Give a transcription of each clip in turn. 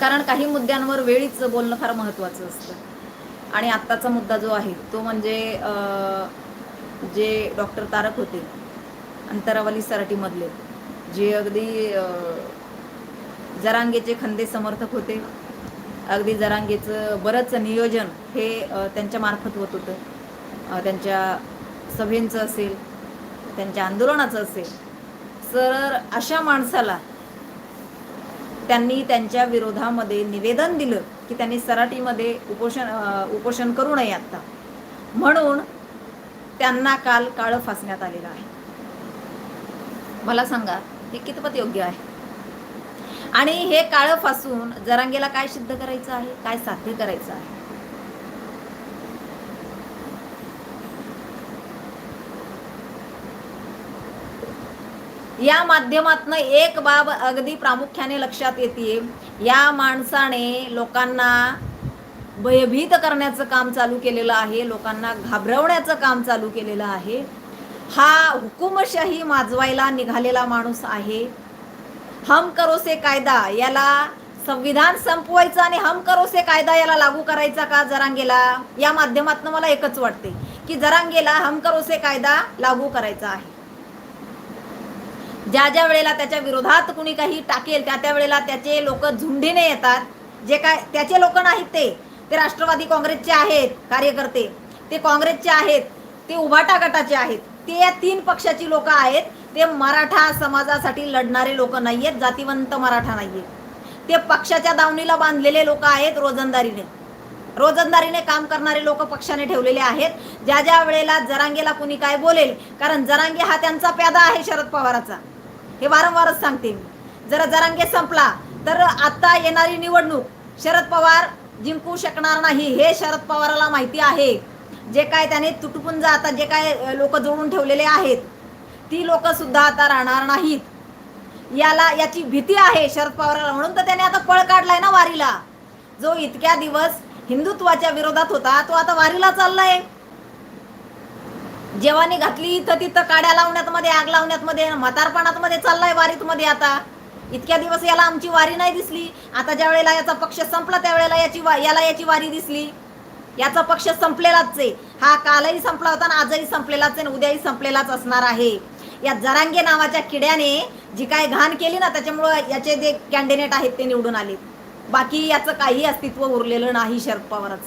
कारण काही मुद्द्यांवर वेळीच बोलणं फार महत्त्वाचं असतं. आणि आत्ताचा मुद्दा जो आहे तो म्हणजे जे डॉक्टर तारक होते अंतरावली सराटीमधले जे अगदी जरांगेचे खंदे समर्थक होते अगदी जरांगेचं बरंच नियोजन हे त्यांच्या मार्फत होत होतं. त्यांच्या सभेंचं असेल त्यांच्या आंदोलनाचं असेल. सर अशा माणसाला त्यांनी त्यांच्या विरोधामध्ये निवेदन दिलं की त्यांनी सराटीमध्ये उपोषण उपोषण करू नये आत्ता म्हणून त्यांना काल काळं फासण्यात आलेलं आहे. मला सांगा हे कितपत योग्य आहे? आणि हे काळं फासून जरांगेला काय सिद्ध करायचं आहे? काय साध्य करायचं आहे? या माध्यमातनं एक बाब अगदी प्रामुख्याने लक्षात येते या माणसाने लोकांना भयभीत करण्याचं काम चालू केलेलं आहे लोकांना घाबरवण्याचं काम चालू केलेलं आहे. हा हुकुमशाही माजवायला निघालेला माणूस आहे. हम करोसे कायदा याला संविधान संपवायचं आणि हम करोसे कायदा याला लागू करायचा का जरांगेला? या माध्यमातनं मला एकच वाटते की जरांगेला हम करोसे कायदा लागू करायचा आहे. ज्या ज्या वेळेला त्याच्या विरोधात कुणी काही टाकेल त्या त्या वेळेला त्याचे लोक झुंडीने येतात. जे काय त्याचे लोक नाहीत ते. ते राष्ट्रवादी काँग्रेसचे आहेत कार्यकर्ते. ते काँग्रेसचे आहेत ते उभाटा गटाचे आहेत. ते या तीन पक्षाची लोक आहेत. ते मराठा समाजासाठी लढणारे लोक नाहीयेत जातीवंत मराठा नाहीयेत. ते पक्षाच्या दावणीला बांधलेले लोक आहेत रोजंदारीने. रोजंदारीने काम करणारे लोक पक्षाने ठेवलेले आहेत. ज्या ज्या वेळेला जरांगेला कुणी काय बोलेल कारण जरांगे हा त्यांचा प्यादा आहे शरद पवाराचा. हे वारंवारच सांगते मी. जर जरांगे संपला तर आता येणारी निवडणूक. शरद पवार जिंकू शकणार नाही हे शरद पवाराला माहिती आहे. जे काय त्याने तुटपुंज आता जे काय लोक जोडून ठेवलेले आहेत ती लोक सुद्धा आता राहणार नाहीत. याला याची भीती आहे शरद पवाराला म्हणून तर त्याने आता पळ काढलाय ना वारीला. जो इतक्या दिवस हिंदुत्वाच्या विरोधात होता तो आता वारीला चाललाय. जेवानी घातली इथं तिथं काड्या लावण्यात मध्ये आग लावण्यात मध्ये म्हातारपणात मध्ये चाललाय वारीत मध्ये आता. इतक्या दिवस याला आमची वारी नाही दिसली. आता ज्या वेळेला याचा पक्ष संपला त्यावेळेला याची वा याला याची वारी दिसली. याचा पक्ष संपलेलाच आहे. हा कालही संपला होता आणि आजही संपलेलाच आहे उद्याही संपलेलाच असणार आहे. या जरांगे नावाच्या किड्याने जी काय घाण केली ना त्याच्यामुळं याचे जे कॅन्डिडेट आहेत ते निवडून आले बाकी याचं काही अस्तित्व उरलेलं नाही शरद पवारच.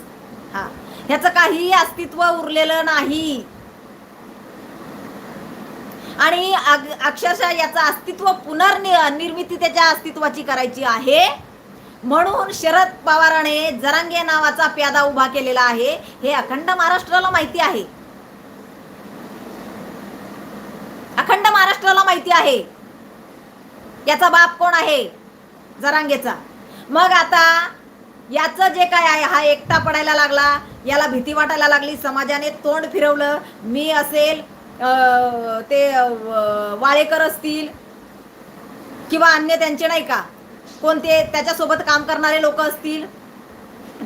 हा. ह्याचं काहीही अस्तित्व उरलेलं नाही. आणि अग- अक्षरशः याचं अस्तित्व पुनर्निर्मिती त्याच्या अस्तित्वाची करायची आहे. म्हणून शरद पवाराने जरांगे नावाचा प्यादा उभा केलेला आहे. हे अखंड महाराष्ट्राला माहिती आहे. अखंड महाराष्ट्राला माहिती आहे. याचा बाप कोण आहे? जरांगेचा. मग आता याचं जे काय आहे हा एकटा पडायला लागला. याला भीती वाटायला लागली. समाजाने तोंड फिरवलं. मी असेल ते वाळेकर असतील किंवा अन्य त्यांचे नाही का? कोणते त्याच्यासोबत काम करणारे लोक असतील?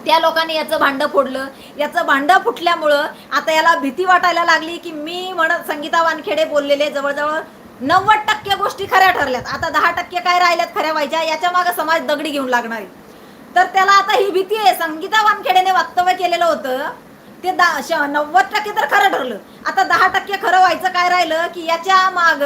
त्या लोकांनी याचं भांडं फोडलं. याचं भांडं फुटल्यामुळं आता याला भीती वाटायला लागली की मी म्हणत संगीता वानखेडे बोललेले जवळजवळ नव्वद टक्के गोष्टी खऱ्या ठरल्यात. आता दहा टक्के काय राहिल्यात खऱ्या व्हायच्या? याच्या मागे समाज दगडी घेऊन लागणार आहे. तर त्याला आता ही भीती आहे. संगीता वानखेडेने वक्तव्य केलेलं होतं ते दहा श- नव्वद टक्के तर खरं ठरलं. आता दहा टक्के खरं व्हायचं काय राहिलं की याच्या माग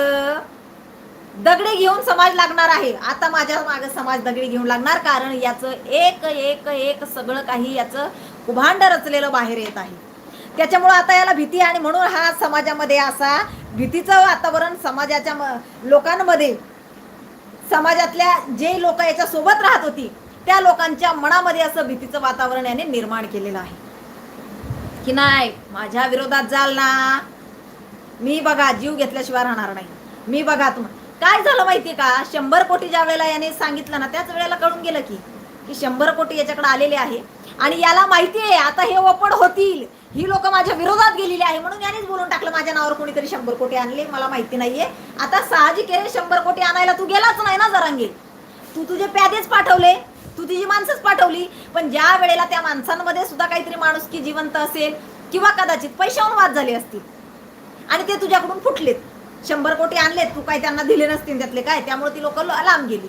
दगडे घेऊन समाज लागणार आहे. आता माझ्या माग समाज दगडी घेऊन लागणार कारण याचं एक एक एक सगळं काही याचं कुभांड रचलेलं बाहेर येत आहे. त्याच्यामुळं आता याला भीती आणि म्हणून हा समाजामध्ये असा भीतीचं वातावरण समाजाच्या म- लोकांमध्ये समाजातल्या जे लोक याच्या सोबत राहत होती त्या लोकांच्या मनामध्ये असं भीतीचं वातावरण याने निर्माण केलेलं आहे. की नाही माझ्या विरोधात जाल ना. मी बघा जीव घेतल्याशिवाय राहणार नाही. मी बघा तुम काय झालं माहिती का? शंभर कोटी ज्या वेळेला याने सांगितलं ना त्याच वेळेला कळून गेलं की की शंभर कोटी याच्याकडे आलेले आहे. आणि याला माहिती आहे आता हे ओपड होतील. ही लोक माझ्या विरोधात गेलेली आहे म्हणून यानेच बोलून टाकलं माझ्या नावावर कोणीतरी शंभर कोटी आणले मला माहिती नाहीये. आता साहजिक आहे शंभर कोटी आणायला तू गेलाच नाही ना जरांगे. तू तुझे प्यादेच पाठवले. तू तिची माणसंच पाठवली. पण ज्या वेळेला त्या माणसांमध्ये सुद्धा काहीतरी माणूस की जिवंत असेल किंवा कदाचित पैशावर वाद झाले असतील आणि ते तुझ्याकडून फुटलेत. शंभर कोटी आणलेत तू काय त्यांना दिले नसतील त्यातले काय त्यामुळे ती लोक लांब गेली.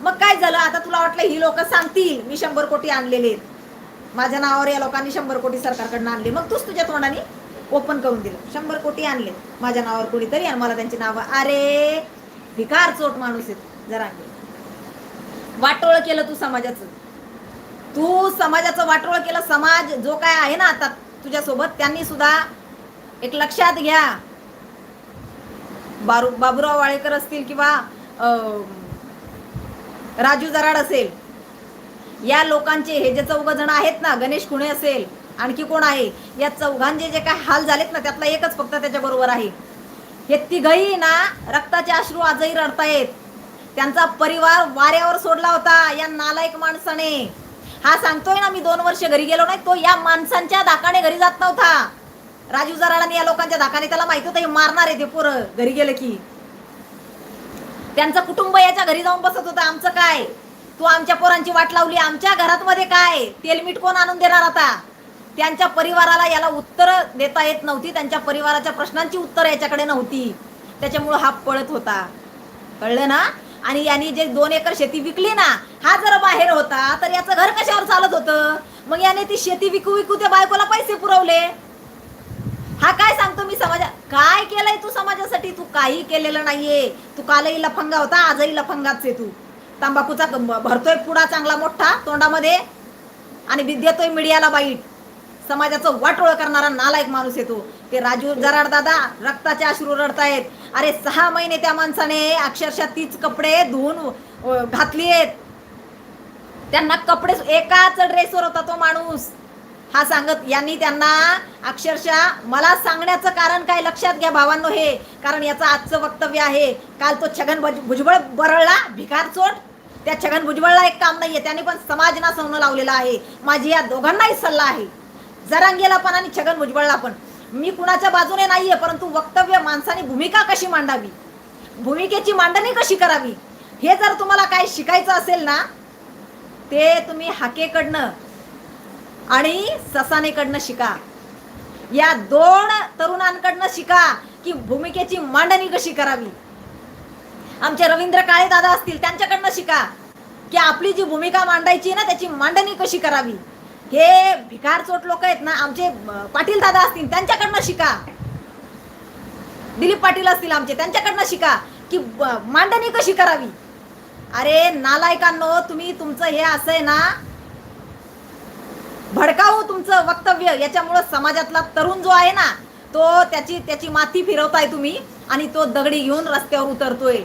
मग काय झालं? आता तुला वाटलं ही लोक सांगतील मी शंभर कोटी आणलेले आहेत. माझ्या नावावर या लोकांनी शंभर कोटी सरकारकडनं आणले. मग तूच तुझ्या तोंडाने ओपन करून दिलं. शंभर कोटी आणले माझ्या नावावर कोणीतरी आणि मला त्यांची नावं अरे भिकार चोट माणूस आहेत. जरा वाटोळ केलं तू समाजाचं. तू समाजाचं वाटोळ केलं समाज जो काय आहे ना आता तुझ्यासोबत त्यांनी सुद्धा एक लक्षात घ्या. बारू बाबुराव वाळेकर असतील किंवा राजू जराड असेल या लोकांचे हे जे चौघ जण आहेत ना गणेश खुणे असेल आणखी कोण आहे या चौघांचे जे काय हाल झालेत ना त्यातला एकच फक्त त्याच्याबरोबर आहे. हे तिघही ना रक्ताचे अश्रू आजही रडतायत. त्यांचा परिवार वाऱ्यावर सोडला होता या नालायक माणसाने. हा सांगतोय ना मी दोन वर्ष घरी गेलो नाही तो या माणसांच्या धाकाने घरी जात नव्हता. राजू जराडाने या लोकांच्या धाकाने त्याला माहीत होतं हे मारणार आहे ते पोरं घरी गेलं की. त्यांचं कुटुंब याच्या घरी जाऊन बसत होतं आमचं काय? तू आमच्या पोरांची वाट लावली आमच्या घरात मध्ये काय तेलमीठ कोण आणून देणार आता? त्यांच्या परिवाराला याला उत्तर देता येत नव्हती त्यांच्या परिवाराच्या प्रश्नांची उत्तर याच्याकडे नव्हती. त्याच्यामुळं हा पळत होता. कळलं ना? आणि यांनी जे दोन एकर शेती विकली ना हा जर बाहेर होता तर याचं घर कशावर चालत होतं? मग याने ती शेती विकू विकू त्या बायकोला पैसे पुरवले. हा काय सांगतो मी समाजा काय केलंय तू समाजासाठी? तू काही केलेलं नाहीये. तू कालही लफंगा होता आजही लफंगाच आहे तू. तंबाखूचा भरतोय पुडा चांगला मोठा तोंडामध्ये आणि देतोय मीडियाला बाईट समाजाचं वाटोळ करणारा नालायक माणूस आहे तो. ते राजू जराड दादा रक्ताचे अश्रू रडतायत. अरे सहा महिने त्या माणसाने अक्षरशः तीच कपडे धुवून घातली आहेत त्यांना कपडे एकाच ड्रेसवर होता तो माणूस. हा सांगत यांनी त्यांना अक्षरशः मला सांगण्याचं कारण काय लक्षात घ्या भावांनो हे. कारण याचं आजचं वक्तव्य आहे. काल तो छगन भुजबळ बरळला भिकार चोट त्या छगन भुजबळला एक काम नाहीये त्याने पण समाज नासवणं लावलेलं आहे. माझी या दोघांनाही सल्ला आहे. जरांगेला पण आणि छगन भुजबळला पण. मी कुणाच्या बाजूने नाहीये परंतु वक्तव्य माणसाने भूमिका कशी मांडावी? भूमिकेची मांडणी कशी करावी? हे जर तुम्हाला काय शिकायचं असेल ना ते तुम्ही हाकेकडनं आणि ससानेकडनं शिका. या दोन तरुणांकडनं शिका की भूमिकेची मांडणी कशी करावी. आमचे रवींद्र काळे दादा असतील त्यांच्याकडनं शिका की आपली जी भूमिका मांडायची ना त्याची मांडणी कशी करावी. हे भिकार चोट लोक आहेत ना आमचे पाटील दादा असतील त्यांच्याकडनं शिका. दिलीप पाटील असतील आमचे त्यांच्याकडनं शिका की मांडणी कशी करावी? अरे नालायकांनो तुम्ही तुमचं हे असं आहे ना भडकावू तुमचं वक्तव्य याच्यामुळं समाजातला तरुण जो आहे ना तो त्याची त्याची माती फिरवताय तुम्ही आणि तो दगडी घेऊन रस्त्यावर उतरतोय.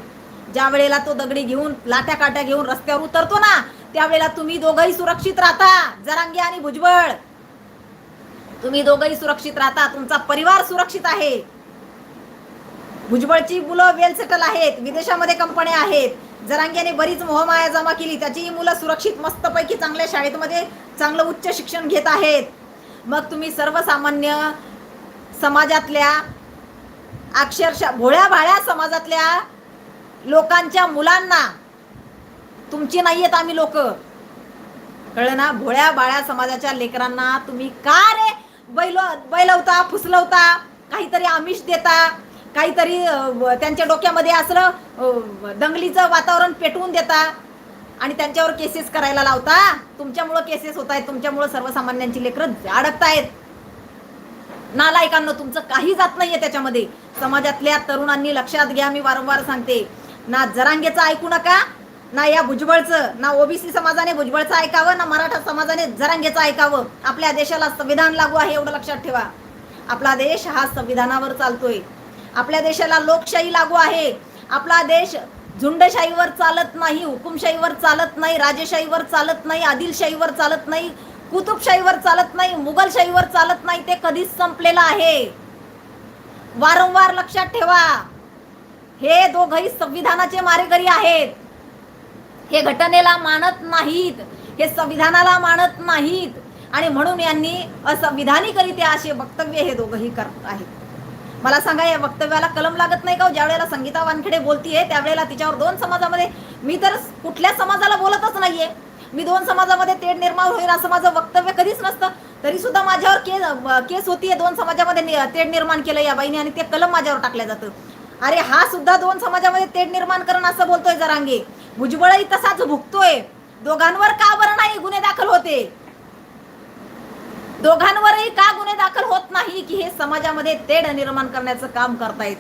ज्या वेळेला तो दगडी घेऊन लाट्या काट्या घेऊन रस्त्यावर उतरतो ना त्यावेळेला तुम्ही दोघंही सुरक्षित राहता जरांगे आणि भुजबळ. तुम्ही दोघंही सुरक्षित राहता तुमचा परिवार सुरक्षित आहे. भुजबळची मुलं वेल सेटल आहेत विदेशामध्ये कंपन्या आहेत. जरांग्याने बरीच मोहमाया जमा केली त्याचीही मुलं सुरक्षित मस्तपैकी चांगल्या शाळेमध्ये चांगलं उच्च शिक्षण घेत आहेत. मग तुम्ही सर्वसामान्य समाजातल्या अक्षरशः भोळ्या भाळ्या समाजातल्या लोकांच्या मुलांना तुमची नाही आहेत आम्ही लोक. कळलं ना? भोळ्या बाळ्या समाजाच्या लेकरांना तुम्ही का रे बैल बैलवता फुसलवता काहीतरी आमिष देता काहीतरी त्यांच्या डोक्यामध्ये असलं दंगलीचं वातावरण पेटवून देता आणि त्यांच्यावर केसेस करायला लावता? तुमच्यामुळं केसेस होत आहेत तुमच्यामुळं सर्वसामान्यांची लेकरं अडकतायत नालायकांना तुमचं काही जात नाहीये त्याच्यामध्ये. समाजातल्या तरुणांनी लक्षात घ्या मी वारंवार सांगते. ना जरांगेचं ऐकू नका ना या भुजबळचं ना ओबीसी समाजाने भुजबळचं ऐकावं ना मराठा समाजाने जरांगेचं ऐकावं. आपल्या देशाला संविधान लागू आहे एवढं लक्षात ठेवा. आपला देश हा संविधानावर चालतोय. आपल्या देशाला लोकशाही लागू आहे. आपला देश झुंडशाहीवर चालत नाही हुकुमशाहीवर चालत नाही राजेशाहीवर चालत नाही आदिलशाहीवर चालत नाही कुतुबशाहीवर चालत नाही मुघलशाहीवर चालत नाही ते कधीच संपलेलं आहे. वारंवार लक्षात ठेवा. हे दोघही संविधानाचे मारेकरी आहेत. हे घटनेला मानत नाहीत. हे संविधानाला मानत नाहीत. आणि म्हणून यांनी असंविधानिकरित्या असे वक्तव्य हे दोघंही करत आहेत. मला सांगा या वक्तव्याला कलम लागत नाही का हो? ज्यावेळेला ज्या वेळेला संगीता वानखेडे बोलतीये त्यावेळेला तिच्यावर दोन समाजामध्ये मी तर कुठल्या समाजाला बोलतच नाहीये. मी दोन समाजामध्ये तेढ निर्माण होईल असं माझं वक्तव्य कधीच नसतं. तरी सुद्धा माझ्यावर केस केस होतीये दोन समाजामध्ये नि- तेढ निर्माण केलं या बाईने आणि ते कलम माझ्यावर टाकलं जातं. अरे हा सुद्धा दोन समाजामध्ये तेढ निर्माण करणं असं बोलतोय जरांगे. भुजबळही तसाच भुगतोय. दोघांवर का बरं नाही गुन्हे दाखल होते? दोघांवरही का गुन्हे दाखल होत नाही की हे समाजामध्ये तेढ निर्माण करण्याचं काम करतायत?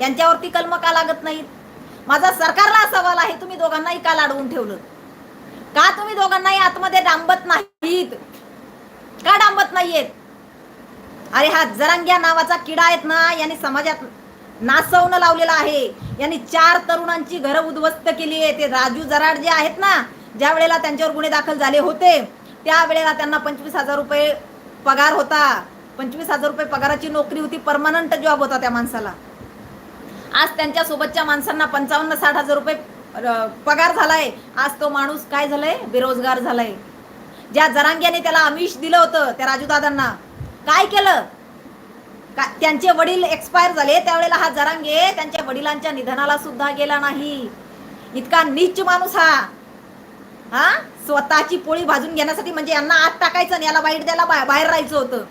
यांच्यावरती कलम का लागत नाहीत? माझा सरकारला सवाल आहे तुम्ही दोघांनाही का लाडवून ठेवलं? का तुम्ही दोघांनाही आतमध्ये डांबत नाहीत? का डांबत नाहीयेत? अरे हा जरांग्या नावाचा किडा आहेत ना यांनी समाजात नासवणं लावलेलं आहे. यांनी चार तरुणांची घरं उद्ध्वस्त केली आहे. ते राजू जराड जे आहेत ना ज्या वेळेला त्यांच्यावर गुन्हे दाखल झाले होते त्यावेळेला त्यांना पंचवीस हजार रुपये पगार होता. पंचवीस हजार रुपये पगाराची नोकरी होती परमनंट जॉब होता त्या माणसाला. आज त्यांच्या सोबतच्या माणसांना पंचावन्न साठ हजार रुपये पगार झालाय. आज तो माणूस काय झालाय? बेरोजगार झालाय. ज्या जरांग्याने त्याला आमिष दिलं होतं त्या राजूदादांना काय केलं? का त्यांचे वडील एक्सपायर झाले त्यावेळेला हा जरांगे त्यांच्या वडिलांच्या निधनाला सुद्धा गेला नाही. इतका नीच माणूस हा. हा? स्वतःची पोळी भाजून घेण्यासाठी म्हणजे यांना आत टाकायचं आणि याला वाईट द्यायला बा- बाहेर राहायचं होतं.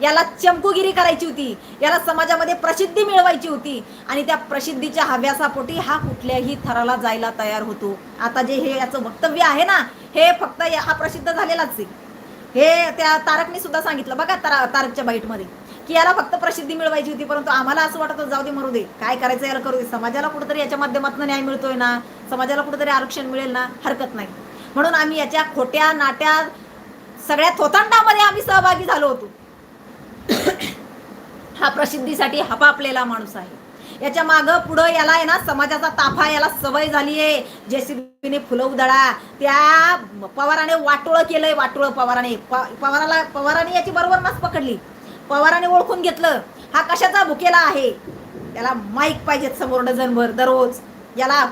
याला चमकुगिरी करायची होती. याला समाजामध्ये प्रसिद्धी मिळवायची होती. आणि त्या प्रसिद्धीच्या हव्यासापोटी हा कुठल्याही थराला जायला तयार होतो. आता जे हे याचं वक्तव्य आहे ना हे फक्त या- हा प्रसिद्ध झालेलाच आहे. हे त्या तारकने सुद्धा सांगितलं. बघा तारा तारकच्या बाईटमध्ये. की याला फक्त प्रसिद्धी मिळवायची होती परंतु आम्हाला असं वाटतं जाऊ दे मरू दे. काय करायचं याला करू दे. समाजाला कुठेतरी याच्या माध्यमातून न्याय मिळतोय ना? समाजाला कुठेतरी आरक्षण मिळेल ना? हरकत नाही. म्हणून आम्ही याच्या खोट्या नाट्या सगळ्या थोतांडामध्ये आम्ही सहभागी झालो होतो. हा प्रसिद्धीसाठी हपापलेला माणूस आहे. याच्या मागं पुढं याला आहे ना समाजाचा ताफा याला सवय झाली आहे. जेसीबीने फुलं उधळा. त्या पवाराने वाटोळं केलंय वाटोळं पवाराने. पवाराला पवाराने याची बरोबर नाच पकडली. पवाराने ओळखून घेतलं. हा कशाचा भुकेला आहे? याला माईक पाहिजेत समोर डझनभर दररोज. याला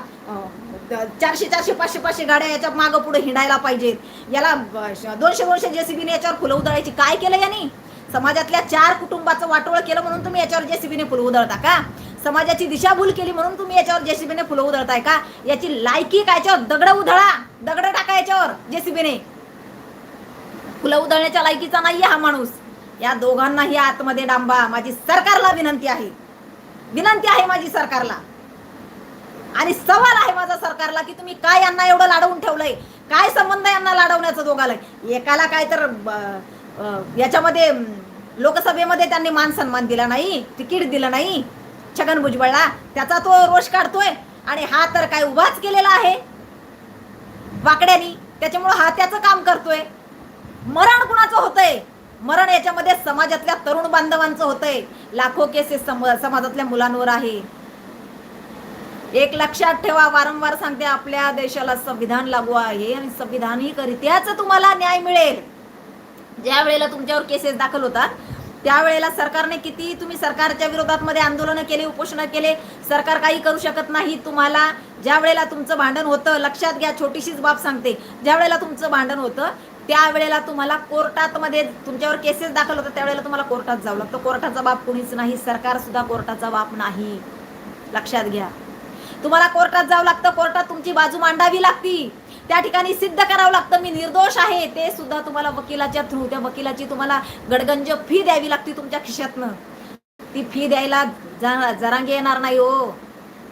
चारशे चारशे पाचशे पाचशे गाड्या याच्या मागं पुढे हिंडायला पाहिजेत. याला दोनशे दोनशे जेसीबीने याच्यावर फुलं उधळायची काय केलं यांनी? समाजातल्या चार कुटुंबाचं वाटोळ केलं म्हणून तुम्ही याच्यावर जेसीबीने फुलं उधळता का? समाजाची दिशाभूल केली म्हणून तुम्ही याच्यावर जेसीबीने फुलं उधळताय का? याची लायकी काय याच्यावर? दगड उधळा. दगड टाका याच्यावर जेसीबीने फुलं उधळण्याच्या लायकीचा नाहीये हा माणूस. या दोघांनाही आतमध्ये डांबा. माझी सरकारला विनंती आहे. विनंती आहे माझी सरकारला. आणि सवाल आहे माझा सरकारला की तुम्ही काय यांना एवढं लाडवून ठेवलंय? काय संबंध यांना लाडवण्याचं दोघाला? एकाला काय तर याच्यामध्ये लोकसभेमध्ये त्यांनी मान सन्मान दिला नाही तिकीट दिलं नाही. छगन भुजबळला त्याचा तो रोष काढतोय. आणि हा तर काय उभाच केलेला आहे. वाकड्यानी त्याच्यामुळं हा त्याचं काम करतोय. मरण कुणाचं होतंय? मरण याच्यामध्ये समाजातल्या तरुण बांधवांचं होतंय. लाखो केसेस सम- समाजातल्या मुलांवर आहे. एक लक्षात ठेवा वारंवार सांगते आपल्या देशाला संविधान लागू आहे आणि संविधानिकरित्याच तुम्हाला न्याय मिळेल. ज्या वेळेला तुमच्यावर केसेस दाखल होतात त्यावेळेला सरकारने किती तुम्ही सरकारच्या विरोधात मध्ये आंदोलनं केले उपोषणं केले सरकार काही करू शकत नाही तुम्हाला ज्या वेळेला तुमचं भांडण होतं लक्षात घ्या छोटीशीच बाब सांगते. ज्या वेळेला तुमचं भांडण होतं त्यावेळेला तुम्हाला कोर्टात मध्ये तुमच्यावर केसेस दाखल होतात त्यावेळेला तुम्हाला कोर्टात जावं लागतं. कोर्टाचा बाप कुणीच नाही सरकार सुद्धा कोर्टाचा बाप नाही. लक्षात घ्या. तुम्हाला कोर्टात जावं लागतं कोर्टात तुमची बाजू मांडावी लागती. त्या ठिकाणी सिद्ध करावं लागतं मी निर्दोष आहे. ते सुद्धा तुम्हाला वकिलाच्या थ्रू त्या वकिलाची तुम्हाला गडगंज फी द्यावी लागती तुमच्या खिशातनं. ती फी द्यायला जरांगे येणार नाही हो.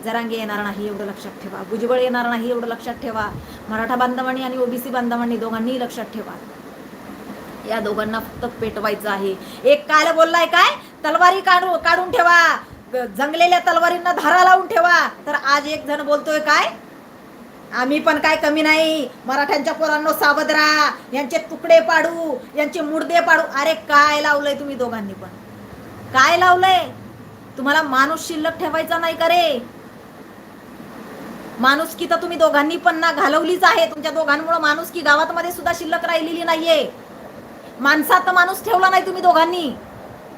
जरांगे येणार नाही एवढं लक्षात ठेवा. भुजबळ येणार नाही एवढं लक्षात ठेवा. मराठा बांधवांनी आणि ओबीसी बांधवांनी दोघांनीही लक्षात ठेवा. या दोघांना फक्त पेटवायचं आहे. एक काल बोललाय काय? तलवारी काढू काढून ठेवा. जंगलेल्या तलवारींना धारा लावून ठेवा. तर आज एक जण बोलतोय काय? आम्ही पण काय कमी नाही. मराठ्यांच्या पोरांनो सावध राहा. यांचे तुकडे पाडू. यांचे मुडदे पाडू. अरे काय लावलंय तुम्ही दोघांनी पण? काय लावलंय? तुम्हाला माणूस शिल्लक ठेवायचा नाही का रे? माणुसकी तर तुम्ही दोघांनी पण ना घालवलीच आहे. तुमच्या दोघांमुळे माणुसकी गावात मध्ये सुद्धा शिल्लक राहिलेली नाहीये. माणसात तर माणूस ठेवला नाही तुम्ही दोघांनी.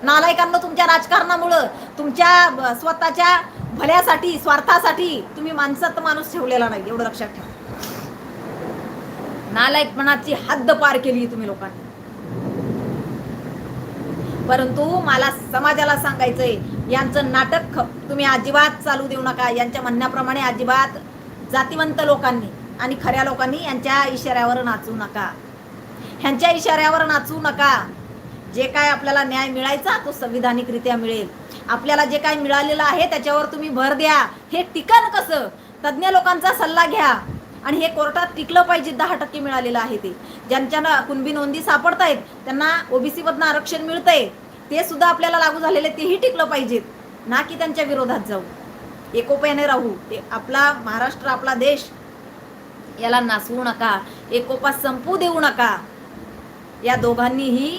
नालायकांना तुमच्या राजकारणामुळं तुमच्या स्वतःच्या भल्यासाठी स्वार्थासाठी तुम्ही माणसात माणूस ठेवलेला नाही एवढं लक्षात ठेवा. नालायकपणाची हद्द पार केली तुम्ही लोकांनी. परंतु मला समाजाला सांगायचंय यांचं नाटक तुम्ही अजिबात चालू देऊ नका. यांच्या म्हणण्याप्रमाणे अजिबात जातीवंत लोकांनी आणि खऱ्या लोकांनी यांच्या इशाऱ्यावर नाचू नका. ह्यांच्या इशाऱ्यावर नाचू नका. जे काय आपल्याला न्याय मिळायचा तो संविधानिकरित्या मिळेल. आपल्याला जे काय मिळालेलं आहे त्याच्यावर तुम्ही भर द्या. हे टिकन कसं? तज्ज्ञ लोकांचा सल्ला घ्या. आणि हे कोर्टात टिकलं पाहिजे दहा टक्के मिळालेलं आहे ते. ज्यांच्या कुणबी नोंदी सापडत आहेत त्यांना ओबीसी मधनं आरक्षण मिळतंय. ते सुद्धा आपल्याला लागू झालेले तेही टिकलं पाहिजेत. ना की त्यांच्या विरोधात जाऊ एकोप्याने राहू. ते आपला महाराष्ट्र आपला देश याला नासवू नका. एकोपा संपू देऊ नका. या दोघांनीही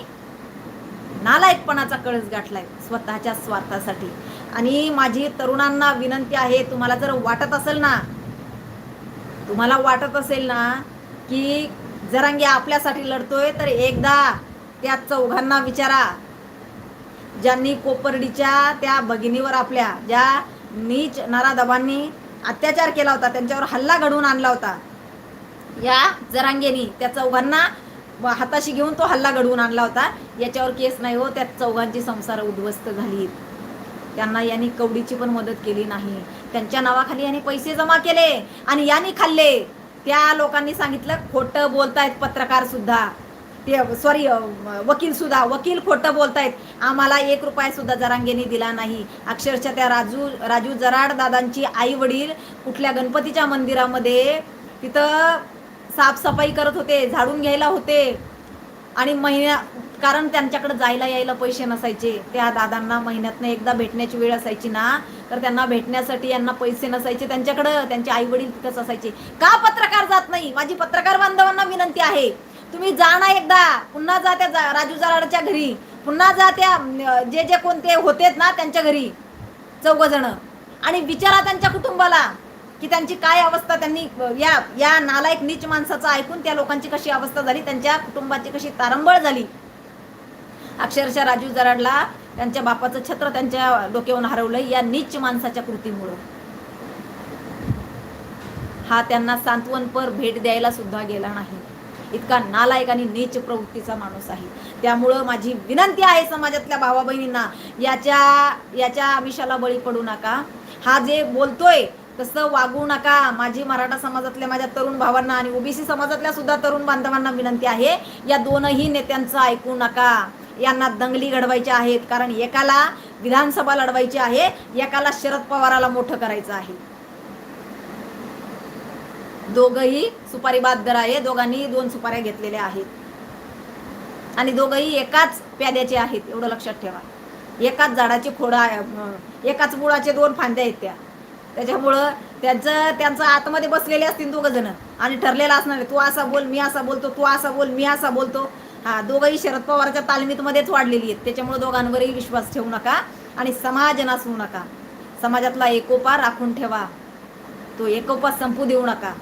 नालायकपणाचा कळस गाठलाय स्वतःच्या स्वार्थासाठी. आणि माझी तरुणांना विनंती आहे तुम्हाला जर वाटत असेल ना तुम्हाला वाटत असेल ना की जरांगी आपल्यासाठी लढतोय तर एकदा त्या चौघांना विचारा. ज्यांनी कोपर्डीच्या त्या भगिनीवर आपल्या ज्या नीच नराधबांनी अत्याचार केला होता त्यांच्यावर हल्ला घडवून आणला होता. या जरांगेनी त्या चौघांना हाताशी घेऊन तो हल्ला घडवून आणला होता. याच्यावर केस नाही हो त्या चौघांची संसार उद्ध्वस्त झाली. त्यांना यांनी कवडीची पण मदत केली नाही. त्यांच्या नावाखाली यांनी पैसे जमा केले आणि यांनी खाल्ले. त्या लोकांनी सांगितलं खोटं बोलतायत पत्रकार सुद्धा. ते सॉरी वकील सुद्धा वकील खोटं बोलतायत. आम्हाला एक रुपया सुद्धा जरांगेने दिला नाही. अक्षरशः त्या राजू राजू जराड दादांची आई वडील कुठल्या गणपतीच्या मंदिरामध्ये तिथं साफसफाई करत होते झाडून घ्यायला होते. आणि महिन्या कारण त्यांच्याकडे जायला यायला पैसे नसायचे. त्या दादांना महिन्यातनं एकदा भेटण्याची वेळ असायची ना तर त्यांना भेटण्यासाठी यांना पैसे नसायचे. त्यांच्याकडं त्यांचे आई वडील तिथंच असायचे. का पत्रकार जात नाही? माझी पत्रकार बांधवांना विनंती आहे. तुम्ही जा ना एकदा. पुन्हा जा त्या जा- राजू जराडच्या घरी. पुन्हा जा त्या जे जे कोणते होतेत ना त्यांच्या घरी. चौघ जण आणि विचारा त्यांच्या कुटुंबाला की त्यांची काय अवस्था त्यांनी या या नालायक नीच माणसाचं ऐकून त्या लोकांची कशी अवस्था झाली त्यांच्या कुटुंबाची कशी तारंबळ झाली. अक्षरशः राजू जराडला त्यांच्या बापाचं छत्र त्यांच्या डोक्यावरून हरवलं या नीच माणसाच्या कृतीमुळं. हा त्यांना सांत्वनपर भेट द्यायला सुद्धा गेला नाही. इतका नालायक आणि नीच प्रवृत्तीचा माणूस आहे. त्यामुळं माझी विनंती आहे समाजातल्या भावा बहिणींना याच्या याच्या आमिषाला बळी पडू नका. हा जे बोलतोय तसं वागू नका. माझी मराठा समाजातल्या माझ्या तरुण भावांना आणि ओबीसी समाजातल्या सुद्धा तरुण बांधवांना विनंती आहे या दोनही नेत्यांचं ऐकू नका. यांना दंगली घडवायच्या आहेत कारण एकाला विधानसभा लढवायची आहे एकाला शरद पवाराला मोठं करायचं आहे. दोघही सुपारी बादगर आहे दोघांनी दोन सुपाऱ्या घेतलेल्या आहेत. आणि दोघंही एकाच प्याद्याचे आहेत एवढं लक्षात ठेवा. एकाच झाडाची खोडा एकाच मुळाचे दोन फांद्या आहेत त्या. त्याच्यामुळं त्यांचं त्यांचं आतमध्ये बसलेले असतील दोघं जण. आणि ठरलेलं असणार आहे, तू असा बोल मी असा बोलतो तू असा बोल मी असा बोलतो. हा दोघंही शरद पवारच्या तालमीतमध्येच वाढलेली आहेत. त्याच्यामुळे दोघांवरही विश्वास ठेवू नका आणि समाज नासवू नका. समाजातला एकोपा राखून ठेवा. तो एकोपा संपू देऊ नका.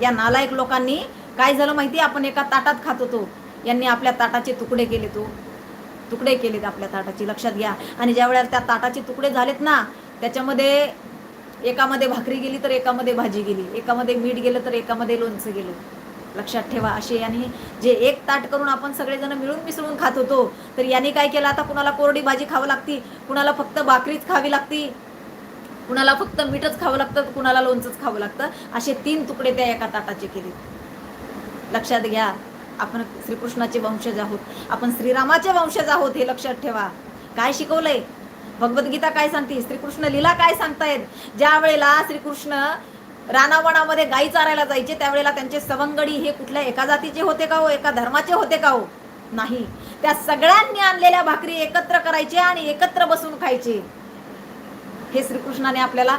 या नालायक लोकांनी काय झालं माहिती? आपण एका ताटात खात होतो. यांनी आपल्या ताटाचे तुकडे केले तो. तुकडे केलेत आपल्या ताटाचे लक्षात घ्या. आणि ज्या वेळेला त्या ताटाचे तुकडे झालेत ना त्याच्यामध्ये एकामध्ये भाकरी गेली तर एकामध्ये भाजी गेली. एकामध्ये मीठ गेलं तर एकामध्ये लोणचं गेलं. लक्षात ठेवा असे याने जे एक ताट करून आपण सगळेजण मिळून मिसळून खात होतो तर यांनी काय केलं? आता कुणाला कोरडी भाजी खावं लागती? कुणाला फक्त भाकरीच खावी लागती? कुणाला फक्त मीठच खावं लागतं कुणाला लोणचंच खावं लागतं. असे तीन तुकडे त्या एका ताटाचे केले. लक्षात घ्या आपण श्रीकृष्णाचे वंशज आहोत. आपण श्रीरामाचे वंशज आहोत हे लक्षात ठेवा. काय शिकवलंय? भगवद्गीता काय सांगते? श्रीकृष्ण लीला काय सांगतायत? ज्या वेळेला श्रीकृष्ण रानावणामध्ये गायी चारायला जायचे त्यावेळेला त्यांचे सवंगडी हे कुठल्या एका जातीचे होते का हो? एका धर्माचे होते का हो? नाही. त्या सगळ्यांनी आणलेल्या भाकरी एकत्र करायचे आणि एकत्र बसून खायचे. हे श्रीकृष्णाने आपल्याला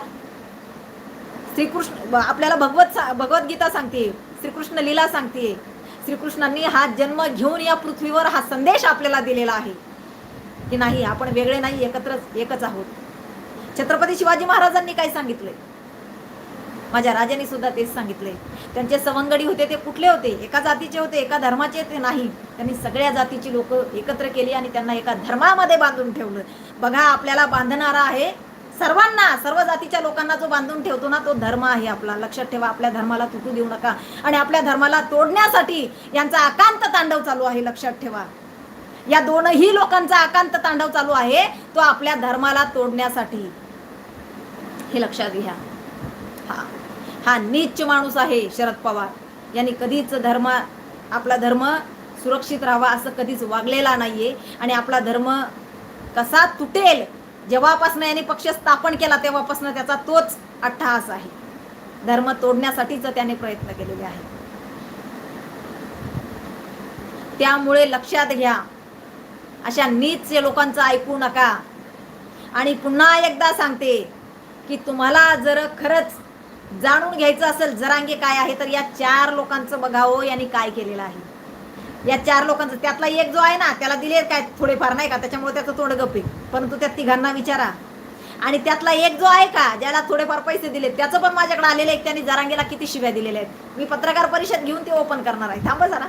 श्रीकृष्ण आपल्याला भगवत सा- भगवद्गीता सांगते श्रीकृष्ण लीला सांगते. श्रीकृष्णांनी हा जन्म घेऊन या पृथ्वीवर हा संदेश आपल्याला दिलेला आहे. की नाही आपण वेगळे नाही एकत्र एकच आहोत. छत्रपती शिवाजी महाराजांनी काय सांगितलंय? माझ्या राजांनी सुद्धा तेच सांगितले त्यांचे सवंगडी होते ते कुठले होते? एका जातीचे होते एका धर्माचे ते नाही. त्यांनी सगळ्या जातीची लोक एकत्र केली आणि त्यांना एका धर्मामध्ये बांधून ठेवलं. बघा आपल्याला बांधणारा आहे सर्वांना सर्व जातीच्या लोकांना जो बांधून ठेवतो ना तो धर्म आहे आपला. लक्षात ठेवा आपल्या धर्माला तुटू देऊ नका. आणि आपल्या धर्माला तोडण्यासाठी यांचा आकांत तांडव चालू आहे लक्षात ठेवा. या दोनही लोकांचा आकांत तांडव चालू आहे तो आपल्या धर्माला तोडण्यासाठी. हे लक्षात घ्या. हा. हा नीच माणूस आहे शरद पवार. यांनी कधीच धर्म आपला धर्म सुरक्षित राहावा असं कधीच वागलेला नाहीये. आणि आपला धर्म कसा तुटेल जेव्हापासून यांनी पक्ष स्थापन केला तेव्हापासून त्याचा तोच अट्टहास आहे. धर्म तोडण्यासाठीच त्याने प्रयत्न केलेले आहेत. त्यामुळे लक्षात घ्या अशा नीच लोकांचं ऐकू नका. आणि पुन्हा एकदा सांगते की तुम्हाला जर खरंच जाणून घ्यायचं असेल जरांगे काय आहे तर या चार लोकांचं बघावं यांनी काय केलेलं आहे. या चार लोकांचं त्यातला एक जो आहे ना त्याला दिले काय थोडेफार नाही का? त्याच्यामुळे त्याचं तोंड गप्पे. परंतु त्या तिघांना विचारा. आणि त्यातला एक जो आहे का ज्याला थोडेफार पैसे दिले त्याचं पण माझ्याकडे आलेलं आहे. त्यांनी जरांगेला किती शिव्या दिलेल्या आहेत. मी पत्रकार परिषद घेऊन ते ओपन करणार आहे. थांबा जरा.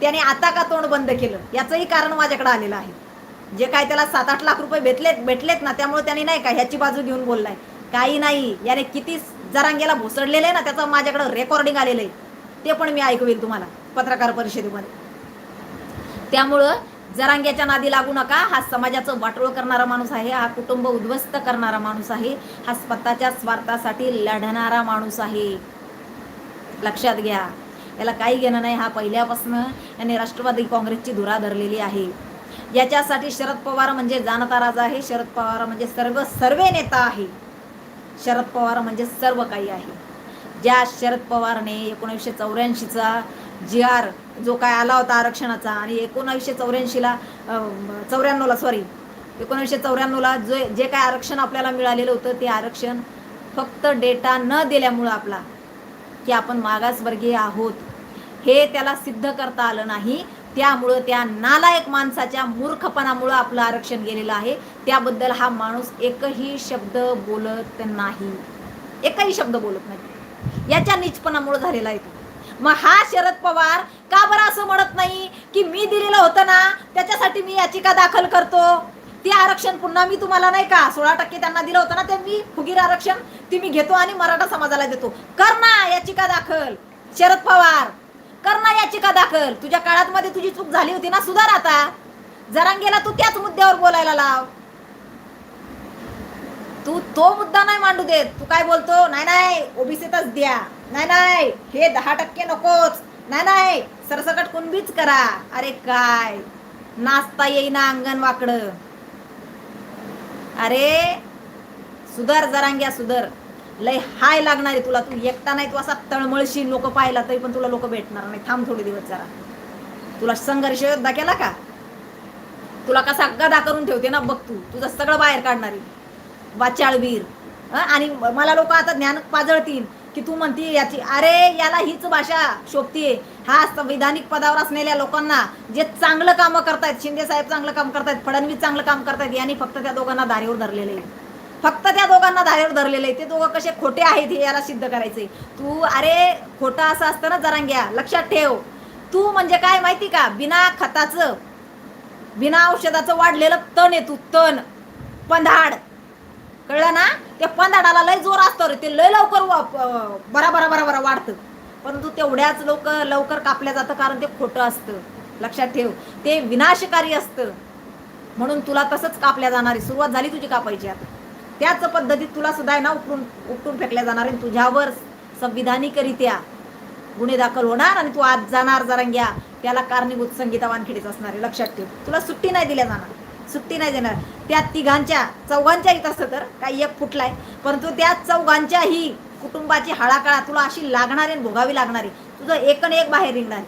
त्याने आता का तोंड बंद केलं? याचंही कारण माझ्याकडे आलेलं आहे. जे काय त्याला सात आठ लाख रुपये भेटलेत भेटलेत ना त्यामुळे त्याने नाही का ह्याची बाजू घेऊन बोललाय. काही नाही. याने किती जरांगेला भोसडलेलं आहे ना त्याचं माझ्याकडे रेकॉर्डिंग आलेलं आहे. ते पण मी ऐकवेल तुम्हाला पत्रकार परिषदेमध्ये. त्यामुळं जरांग्याच्या नादी लागू नका. हा समाजाचं वाटोळ करणारा माणूस आहे. हा कुटुंब उद्ध्वस्त करणारा माणूस आहे. हा स्वतःच्या स्वार्थासाठी लढणारा माणूस आहे. लक्षात घ्या. याला काही घेणं नाही. हा पहिल्यापासून याने राष्ट्रवादी काँग्रेसची धुरा धरलेली आहे. याच्यासाठी शरद पवार म्हणजे जाणता राजा आहे. शरद पवार म्हणजे सर्व सर्वे नेता आहे. शरद पवार म्हणजे सर्व काही आहे. ज्या शरद पवारने एकोणीसशे चौऱ्याऐंशीचा जी आर जो काय आला होता आरक्षणाचा आणि एकोणावीसशे चौऱ्याऐंशीला चौऱ्याण्णवला सॉरी एकोणीसशे चौऱ्याण्णवला जे जे काय आरक्षण आपल्याला मिळालेलं होतं ते आरक्षण फक्त डेटा न दिल्यामुळं आपला की आपण मागासवर्गीय आहोत. हे त्याला सिद्ध करता आलं नाही. त्यामुळं त्या नालायक माणसाच्या मूर्खपणामुळं आपलं आरक्षण गेलेलं आहे. त्याबद्दल हा माणूस एकही शब्द बोलत नाही. एकही शब्द बोलत नाही. याच्या निचपणामुळं झालेला आहे तो. मग हा शरद पवार का बरं असं म्हणत नाही की मी दिलेलं होतं ना त्याच्यासाठी मी याचिका दाखल करतो? ते आरक्षण पुन्हा मी तुम्हाला नाही का सोळा टक्के त्यांना दिलं होतं ना ते मी फुगीर आरक्षण ती मी घेतो आणि मराठा समाजाला देतो. कर ना याचिका दाखल शरद पवार. कर ना याचिका दाखल. तुझ्या काळात मध्ये तुझी चूक झाली होती ना सुधार आता. जरांगेला तू त्याच मुद्द्यावर बोलायला लाव. तू तो मुद्दा नाही मांडू देत. तू काय बोलतो? नाही नाही ओबीसीतच द्या. नाही नाही हे दहा टक्के नकोच. नाही नाही सरसकट कुणबीच करा. अरे काय? नाचता येईना अंगण वाकडं अरे सुधर जरांग्या सुधर. लय हाय लागणार आहे तुला. तू एकटा नाही तू असा तळमळशी लोक पाहिला तरी पण तुला लोक भेटणार नाही. थांब थोडे दिवस जरा. तुला संघर्ष योद्धा केला का? तुला कसा गदा करून ठेवते ना बघ तू. तुझं सगळं बाहेर काढणारी वाचाळवीर. आणि मला लोक आता ज्ञान पाजळतील. की तू म्हणती याची अरे याला हीच भाषा शोभतीये. हा संविधानिक पदावर असलेल्या लोकांना जे चांगलं कामं करतायत शिंदे साहेब चांगलं काम करतायत फडणवीस चांगलं काम करतायत यांनी फक्त त्या दोघांना धारेवर धरलेले आहे फक्त त्या दोघांना धारेवर धरलेले आहे ते दोघं कसे खोटे आहेत हे याला सिद्ध करायचंय. तू अरे खोटं असं असतं ना जरांग्या लक्षात ठेव. तू म्हणजे काय माहिती का? बिना खताचं बिना औषधाचं वाढलेलं तण आहे तू तण. पंधाड कळलं ना? त्या पंधाडाला लय जोर असतो रे. ते लय लवकर बरा बरा बरा बरा वाढतं. परंतु तेवढ्याच लोक लवकर कापल्या जातं कारण ते खोटं असतं. लक्षात ठेव. ते विनाशकारी असतं. म्हणून तुला तसंच कापल्या जाणारी सुरुवात झाली तुझी कापायची आता. त्याच पद्धतीत तुला सुद्धा आहे ना उपटून उपटून फेकल्या जाणार आहे. तुझ्यावर संविधानिकरित्या गुन्हे दाखल होणार आणि तू आज जाणार जरांग्या. त्याला कारणीभूत संगीता वानखेडीच असणार आहे. लक्षात ठेव. तुला सुट्टी नाही दिल्या जाणार. सुट्टी नाही देणार. त्या तिघांच्या चौघांच्या इथं असतं तर काही एक फुटलाय. परंतु त्या चौघांच्याही कुटुंबाची हळाकळा तुला अशी लागणारी आणि भोगावी लागणारी. तुझं एकन एक बाहेर निघणार.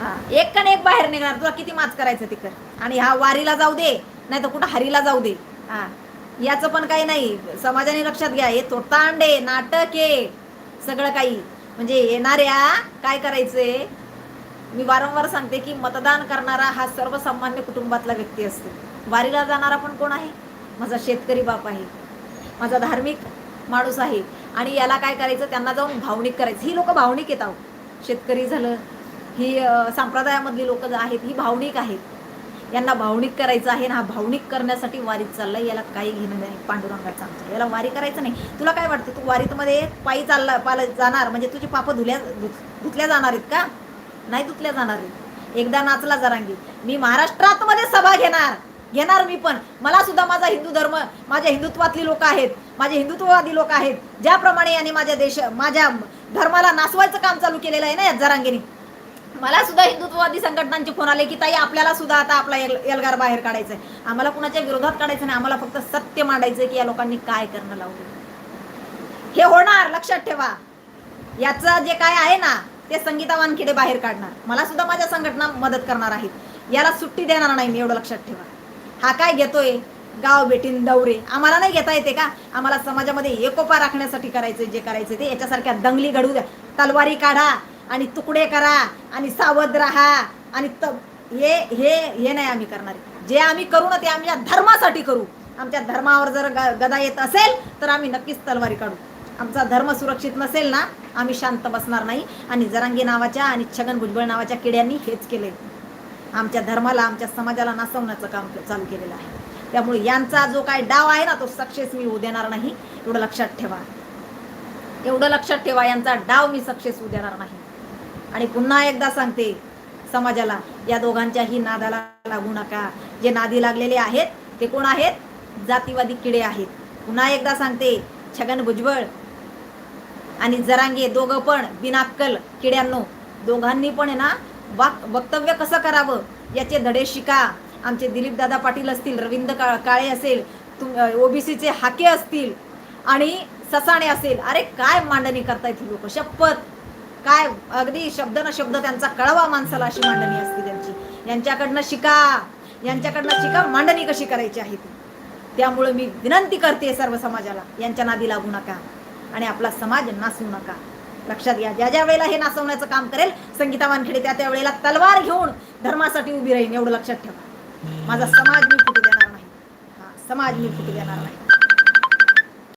हा एकन एक बाहेर निघणार. तुला किती माच करायचं ते कर आणि हा वारीला जाऊ दे नाही तर कुठं हरीला जाऊ दे. हा याचं पण काही नाही. समाजाने लक्षात घ्या. हे तोटांडे नाटक आहे सगळं काही. म्हणजे येणाऱ्या काय करायचंय? मी वारंवार सांगते की मतदान करणारा हा सर्वसामान्य कुटुंबातला व्यक्ती असतो. वारीला जाणारा पण कोण आहे? माझा शेतकरी बाप आहे. माझा धार्मिक माणूस आहे. आणि याला काय करायचं? त्यांना जाऊन भावनिक करायचं. ही लोक भावनिक येत आहोत शेतकरी झालं ही संप्रदायामधली लोक आहेत ही भावनिक आहेत. यांना भावनिक करायचं आहे ना हा भावनिक करण्यासाठी वारीत चाललाय याला काही घेणं नाही. पांडुरंगात सांगतो याला वारी करायचं नाही. तुला काय वाटतं? तू वारीत मध्ये पायी चालला पाल जाणार. म्हणजे तुझी पापं धुल्या धुत- धुतल्या जाणार आहेत का? नाही तुटल्या जाणार रे एकदा नाचला जरांगी. मी महाराष्ट्रात मध्ये सभा घेणार. घेणार मी पण. मला सुद्धा माझा हिंदू धर्म माझ्या हिंदुत्वातली लोक आहेत. माझे हिंदुत्ववादी लोक आहेत. ज्याप्रमाणे याने माझ्या देश माझ्या धर्माला नासवायचं काम चालू केलेलं आहे ना या जरांगीने. मला सुद्धा हिंदुत्ववादी संघटनांचे फोन आले की ताई आपल्याला सुद्धा आता आपला एल एल्गार बाहेर काढायचा आहे आम्हाला कुणाच्या विरोधात काढायचं नाही. आम्हाला फक्त सत्य मांडायचं की या लोकांनी काय करणं लावलं हे होणार. लक्षात ठेवा. याचं जे काय आहे ना ते संगीता वानखेडे बाहेर काढणार. मला सुद्धा माझ्या संघटना मदत करणार आहेत. याला सुट्टी देणार नाही मी एवढं लक्षात ठेवा. हा काय घेतोय? गाव बेटीन दौरे. आम्हाला नाही घेता येते का? आम्हाला समाजामध्ये एकोपा राखण्यासाठी करायचं जे करायचं ते. याच्यासारख्या दंगली घडू द्या. तलवारी काढा आणि तुकडे करा आणि सावध राहा आणि त हे हे हे नाही आम्ही करणार. जे आम्ही करू ना ते आमच्या धर्मासाठी करू. आमच्या धर्मावर जर ग- गदा येत असेल तर आम्ही नक्कीच तलवारी काढू. आमचा धर्म सुरक्षित नसेल ना आम्ही शांत बसणार नाही. आणि जरांगी नावाच्या आणि छगन भुजबळ नावाच्या किड्यांनी हेच केले. आमच्या धर्माला आमच्या समाजाला नासवण्याचं काम चालू केलेलं आहे. त्यामुळे यांचा जो काय डाव आहे ना तो सक्सेस मी होऊ देणार नाही. एवढं लक्षात ठेवा. एवढं लक्षात ठेवा यांचा डाव मी सक्सेस होऊ देणार नाही. आणि पुन्हा एकदा सांगते समाजाला या दोघांच्याही नादाला लागू नका. जे नादी लागलेले आहेत ते कोण आहेत? जातीवादी किडे आहेत. पुन्हा एकदा सांगते छगन भुजबळ आणि जरांगे दोघं पण बिनाक्कल किड्यांनो. दोघांनी पण आहे ना वाक वक्तव्य कसं करावं? याचे धडे शिका. आमचे दिलीप दादा पाटील असतील रवींद्र का काळे असेल तुम ओबीसीचे हाके असतील आणि ससाणे असेल. अरे काय मांडणी करतायत ही लोक? शपथ. काय अगदी शब्द न शब्द त्यांचा कळवा माणसाला अशी मांडणी असते त्यांची. यांच्याकडनं शिका. यांच्याकडनं शिका. मांडणी कशी करायची आहे ती? त्यामुळे मी विनंती करते सर्व समाजाला यांच्या नादी लागू नका. आणि आपला समाज नासू नका. लक्षात घ्या ज्या ज्या वेळेला हे नासवण्याचं काम करेल संगीता वानखेडे त्या त्या वेळेला तलवार घेऊन धर्मासाठी उभी राहीन एवढं लक्षात ठेवा. माझा समाज मी फुटू देणार नाही. हा समाज मी फुटू देणार नाही.